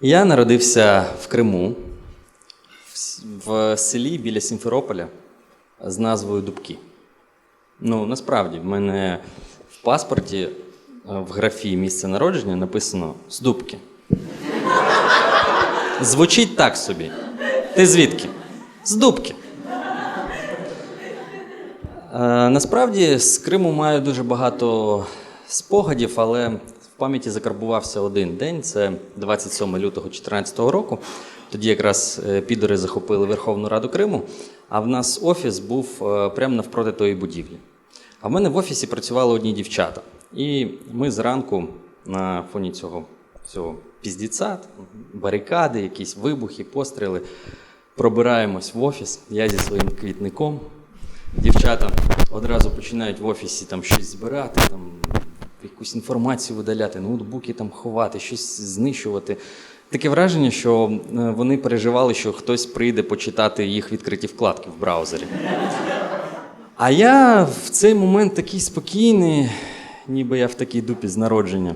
Я народився в Криму, в селі біля Сімферополя з назвою Дубки. Ну, насправді, в мене в паспорті е, в графі місце народження написано з Дубки. Звучить так собі. Ти звідки? З Дубки. Е, Насправді з Криму маю дуже багато спогадів, але пам'яті закарбувався один день це 27 лютого 2014 року. Тоді якраз е, підори захопили Верховну Раду Криму, а в нас офіс був е, прямо навпроти тої будівлі. А в мене в офісі працювали одні дівчата. І ми зранку на фоні цього, цього піздіца, барикади, якісь вибухи, постріли, пробираємось в офіс. Я зі своїм квітником. Дівчата одразу починають в офісі там щось збирати, там якусь інформацію видаляти, ноутбуки там ховати, щось знищувати. Таке враження, що е, вони переживали, що хтось прийде почитати їх відкриті вкладки в браузері. А я в цей момент такий спокійний, ніби я в такій дупі з народження.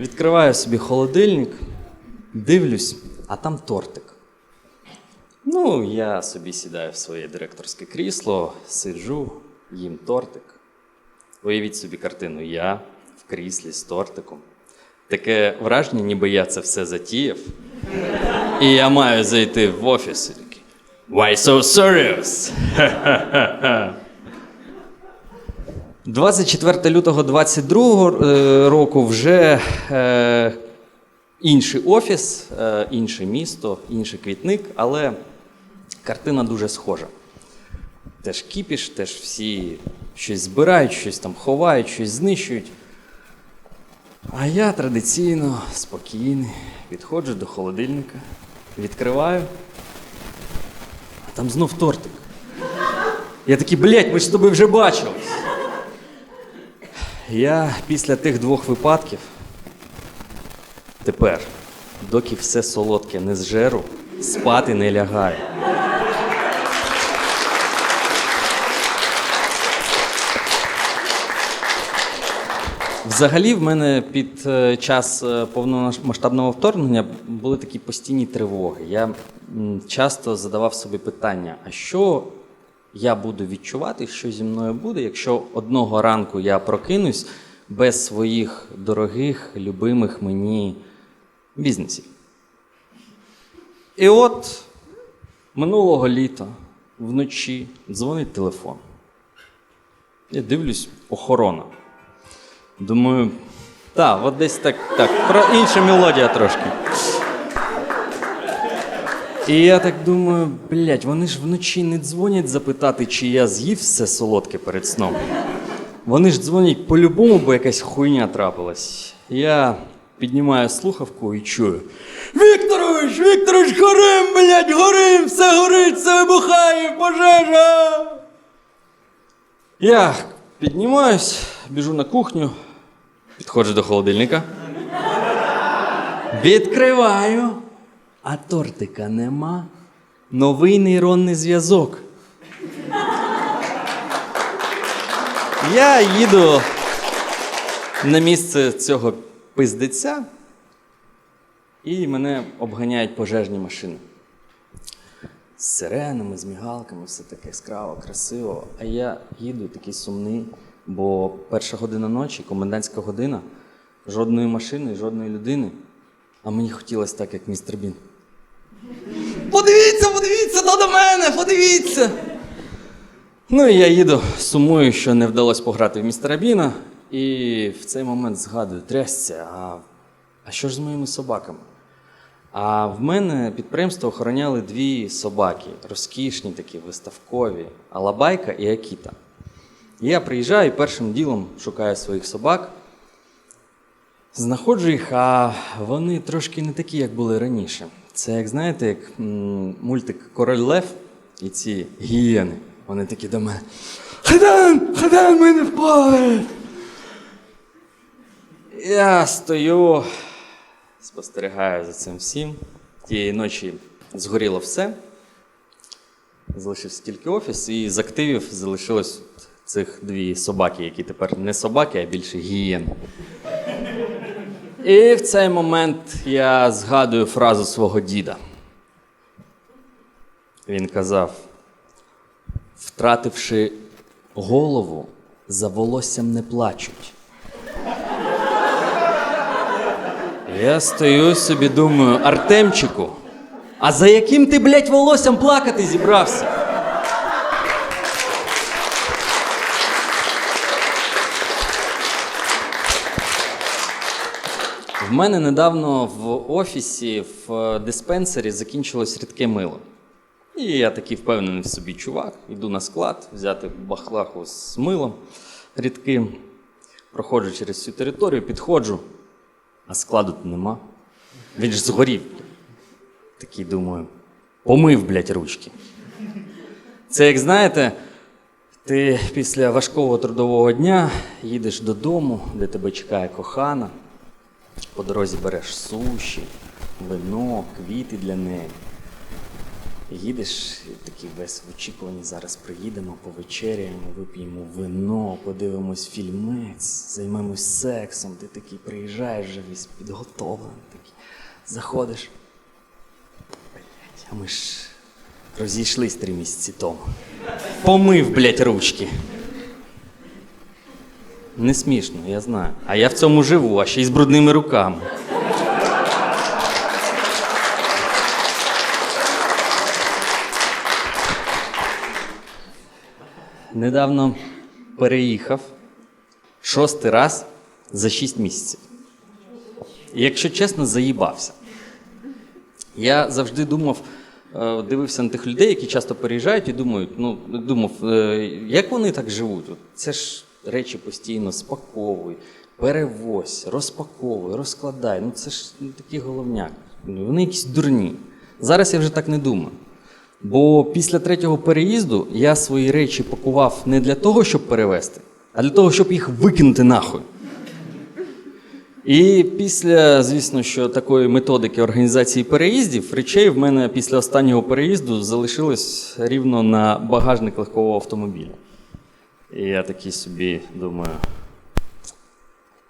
Відкриваю собі холодильник, дивлюсь, а там тортик. Ну, я собі сідаю в своє директорське крісло, сиджу, їм тортик. Уявіть собі картину, я в кріслі з тортиком. Таке враження, ніби я це все затіяв. І я маю зайти в офіс. Why so serious? 24 лютого 22 е, року вже е, інший офіс, е, інше місто, інший квітник, але картина дуже схожа. Теж кіпіш, теж всі щось збирають, щось там ховають, щось знищують. А я традиційно спокійний, підходжу до холодильника, відкриваю, а там знов тортик. Я такий, блядь, ми ж з тобою вже бачились. Я після тих двох випадків тепер, доки все солодке не зжеру, спати не лягаю. Взагалі, в мене під е, час е, повномасштабного вторгнення були такі постійні тривоги. Я часто задавав собі питання: а що я буду відчувати, що зі мною буде, якщо одного ранку я прокинусь без своїх дорогих, любимих мені бізнесів? І от минулого літа вночі дзвонить телефон. Я дивлюсь, охорона. Думаю, так, от десь так, так, про інша мелодія трошки. І я так думаю, блядь, вони ж вночі не дзвонять запитати, чи я з'їв все солодке перед сном. Вони ж дзвонять по-любому, бо якась хуйня трапилась. Я піднімаю слухавку і чую. Вікторович, Вікторович, горим, блядь, горим, все горить, все вибухає, пожежа. Я піднімаюсь, біжу на кухню, підходжу до холодильника. Відкриваю, а тортика нема. Новий нейронний зв'язок. Я їду на місце цього пиздеця, і мене обганяють пожежні машини. З сиренами, з мігалками, все таке яскраво, красиво. А я їду такий сумний, бо перша година ночі, комендантська година, жодної машини, жодної людини. А мені хотілося так, як містер Бін. Подивіться, подивіться, то до мене, подивіться. Ну і я їду, сумую, що не вдалося пограти в містера Біна. І в цей момент згадую, трясся, а, а що ж з моїми собаками? А в мене підприємство охороняли дві собаки, розкішні такі, виставкові, Алабайка і Акіта. Я приїжджаю і першим ділом шукаю своїх собак. Знаходжу їх, а вони трошки не такі, як були раніше. Це, як знаєте, як мультик Король Лев і ці гієни. Вони такі до мене. Хадан! Хадан, ми не впали! Я стою, спостерігаю за цим всім. Тієї ночі згоріло все. Залишився тільки офіс, і з активів залишилось цих дві собаки, які тепер не собаки, а більше гієни. І в цей момент я згадую фразу свого діда. Він казав: втративши голову, за волоссям не плачуть. Я стою собі, думаю, Артемчику, а за яким ти, блядь, волоссям плакати зібрався? В мене недавно в офісі в диспенсері закінчилось рідке мило. І я такий впевнений в собі чувак, йду на склад, взяти бахлаху з милом рідким, проходжу через всю територію, підходжу, а складу нема. Він ж згорів. Такий думаю, помив, блядь, ручки. Це як знаєте, ти після важкого трудового дня їдеш додому, де тебе чекає кохана. По дорозі береш суші, вино, квіти для неї. Їдеш такий весь в очікуванні, зараз приїдемо, повечеряємо, вип'ємо вино, подивимось фільмець, займемось сексом. Ти такий приїжджаєш вже весь підготовлений, такий. Заходиш. А ми ж розійшлись три місяці тому. Помив, блять, ручки. Не смішно, я знаю. А я в цьому живу, а ще й з брудними руками. Недавно переїхав шостий раз за шість місяців. І, якщо чесно, заїбався. Я завжди думав, е, дивився на тих людей, які часто переїжджають, і думають, ну, думав, е, як вони так живуть? Це ж речі постійно спаковуй, перевозь, розпаковуй, розкладай. Ну це ж ну, такий головняк. Ну, Вони якісь дурні. Зараз я вже так не думаю. Бо після третього переїзду я свої речі пакував не для того, щоб перевезти, а для того, щоб їх викинути нахуй. І після, звісно, що такої методики організації переїздів, речей в мене після останнього переїзду залишилось рівно на багажник легкового автомобіля. І я такий собі думаю: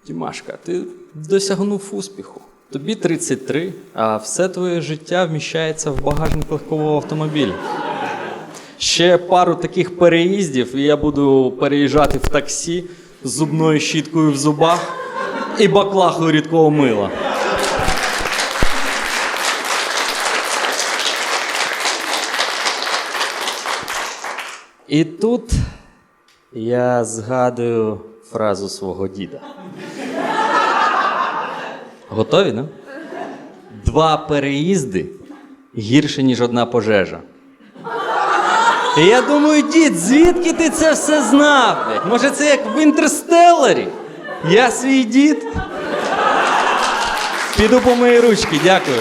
Дімашка, ти досягнув успіху. Тобі 33, а все твоє життя вміщається в багажник легкового автомобіля. Ще пару таких переїздів, і я буду переїжджати в таксі з зубною щіткою в зубах і баклахою рідкого мила. І тут я згадую фразу свого діда. Готові, не? Два переїзди гірше, ніж одна пожежа. І я думаю, дід, звідки ти це все знав? Може, це як в інтерстелларі? Я свій дід. Піду по мої ручки, дякую.